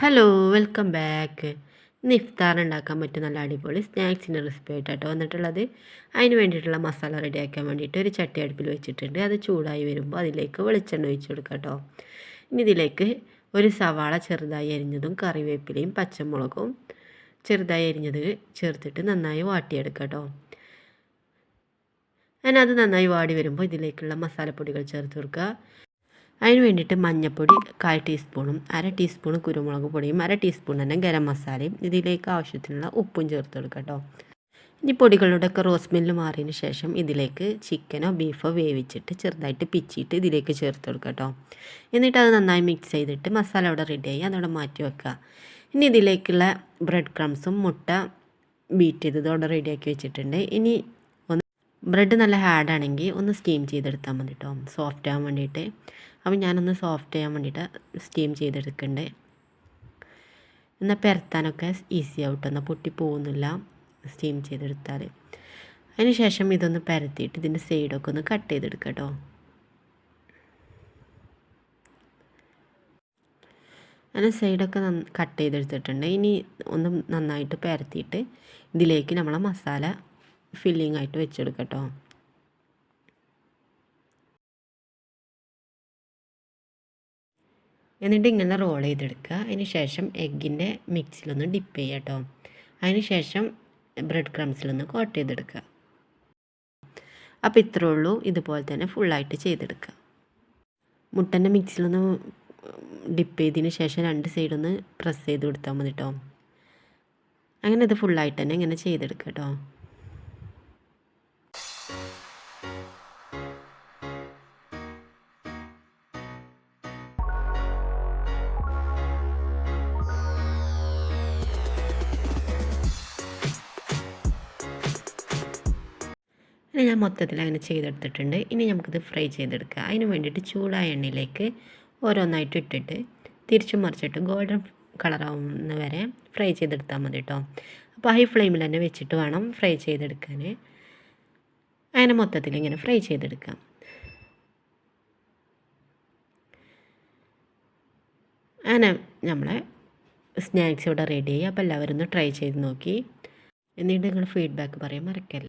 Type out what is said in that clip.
Hello welcome back ഇന്ന് ഇഫ്താർ ഉണ്ടാക്കാൻ പറ്റും നല്ല അടിപൊളി സ്നാക്സിന്റെ റെസിപ്പി ആയിട്ടോ വന്നിട്ടുള്ളത്. അതിന് വേണ്ടിയിട്ടുള്ള മസാല റെഡിയാക്കാൻ വേണ്ടിയിട്ട് ഒരു ചട്ടി അടുപ്പിൽ വെച്ചിട്ടുണ്ട്. അത് ചൂടായി വരുമ്പോൾ അതിലേക്ക് വെളിച്ചെണ്ണ ഒഴിച്ച് കൊടുക്കുക കേട്ടോ ഇനി ഇതിലേക്ക് ഒരു സവാള ചെറുതായി അരിഞ്ഞതും കറിവേപ്പിലയും പച്ചമുളകും ചെറുതായി അരിഞ്ഞത് ചേർത്തിട്ട് നന്നായി വാട്ടിയെടുക്കുക കേട്ടോ അങ്ങനെ അത് നന്നായി വാടി വരുമ്പോൾ ഇതിലേക്കുള്ള മസാലപ്പൊടികൾ ചേർത്ത് കൊടുക്കുക. അതിന് വേണ്ടിയിട്ട് മഞ്ഞൾപ്പൊടി കാൽ ടീസ്പൂണും അര ടീസ്പൂൺ കുരുമുളക് പൊടിയും അര ടീസ്പൂൺ തന്നെ ഗരം മസാലയും ഇതിലേക്ക് ആവശ്യത്തിനുള്ള ഉപ്പും ചേർത്ത് കൊടുക്കുക കേട്ടോ. ഇനി പൊടികളുടെയൊക്കെ റോസ് മില്ല് മാറിയതിന് ശേഷം ഇതിലേക്ക് ചിക്കനോ ബീഫോ വേവിച്ചിട്ട് ചെറുതായിട്ട് പിച്ചിയിട്ട് ഇതിലേക്ക് ചേർത്ത് കൊടുക്കുക കേട്ടോ. എന്നിട്ട് അത് നന്നായി മിക്സ് ചെയ്തിട്ട് മസാല അവിടെ റെഡിയായി അതവിടെ മാറ്റി വെക്കുക. ഇനി ഇതിലേക്കുള്ള ബ്രെഡ് ക്രംസും മുട്ട ബീറ്റ് ചെയ്തത് അവിടെ റെഡിയാക്കി വെച്ചിട്ടുണ്ട്. ഇനി ഒന്ന് ബ്രെഡ് നല്ല ഹാർഡാണെങ്കിൽ ഒന്ന് സ്റ്റീം ചെയ്തെടുത്താൽ മതി കേട്ടോ. സോഫ്റ്റ് ആവാൻ വേണ്ടിയിട്ട്. അപ്പോൾ ഞാനൊന്ന് സോഫ്റ്റ് ചെയ്യാൻ വേണ്ടിയിട്ട് സ്റ്റീം ചെയ്തെടുക്കണ്ടേ. എന്നാൽ പെരത്താനൊക്കെ ഈസി ആവട്ടോ. എന്നാൽ പൊട്ടി പോകുന്നില്ല സ്റ്റീം ചെയ്തെടുത്താൽ അതിന് ശേഷം ഇതൊന്ന് പരത്തിയിട്ട് ഇതിന്റെ സൈഡൊക്കെ ഒന്ന് കട്ട് ചെയ്തെടുക്കുക കേട്ടോ അങ്ങനെ സൈഡൊക്കെ കട്ട് ചെയ്തെടുത്തിട്ടുണ്ട്. ഇനി ഒന്ന് നന്നായിട്ട് പരത്തിയിട്ട് ഇതിലേക്ക് നമ്മളെ മസാല ഫില്ലിംഗ് ആയിട്ട് വെച്ചെടുക്കാം കേട്ടോ എന്നിട്ട് ഇങ്ങനെ റോൾ ചെയ്തെടുക്കുക. അതിന് ശേഷം എഗ്ഗിന്റെ മിക്സിലൊന്ന് ഡിപ്പ് ചെയ്യുക കേട്ടോ. അതിന് ശേഷം ബ്രെഡ് ക്രംസിലൊന്ന് കോട്ട് ചെയ്തെടുക്കുക. അപ്പോൾ ഇത്രേ ഉള്ളൂ. ഇതുപോലെ തന്നെ ഫുള്ളായിട്ട് ചെയ്തെടുക്കുക. മുട്ടന്റെ മിക്സിലൊന്ന് ഡിപ്പ് ചെയ്തതിന് ശേഷം രണ്ട് സൈഡൊന്ന് പ്രസ് ചെയ്ത് കൊടുത്താൽ മതി കേട്ടോ. അങ്ങനെ ഇത് ഫുള്ളായിട്ട് തന്നെ ഇങ്ങനെ ചെയ്തെടുക്കുക കേട്ടോ. ഞാൻ മൊത്തത്തിൽ അങ്ങനെ ചെയ്തെടുത്തിട്ടുണ്ട്. ഇനി നമുക്കിത് ഫ്രൈ ചെയ്തെടുക്കുക. അതിന് വേണ്ടിയിട്ട് ചൂടായ എണ്ണയിലേക്ക് ഓരോന്നായിട്ട് ഇട്ടിട്ട് തിരിച്ചു മറിച്ചിട്ട് ഗോൾഡൻ കളറാവുന്ന വരെ ഫ്രൈ ചെയ്തെടുത്താൽ മതി കേട്ടോ. അപ്പോൾ ഹൈ ഫ്ലെയിമിൽ തന്നെ വെച്ചിട്ട് വേണം ഫ്രൈ ചെയ്തെടുക്കാൻ. അങ്ങനെ മൊത്തത്തിൽ ഇങ്ങനെ ഫ്രൈ ചെയ്തെടുക്കാം. അങ്ങനെ നമ്മളെ സ്നാക്സ് ഇവിടെ റെഡി ആയി. അപ്പോൾ എല്ലാവരും ഒന്ന് ട്രൈ ചെയ്ത് നോക്കി. എന്നിട്ട് നിങ്ങൾ ഫീഡ്ബാക്ക് പറയാൻ മറക്കല്ല.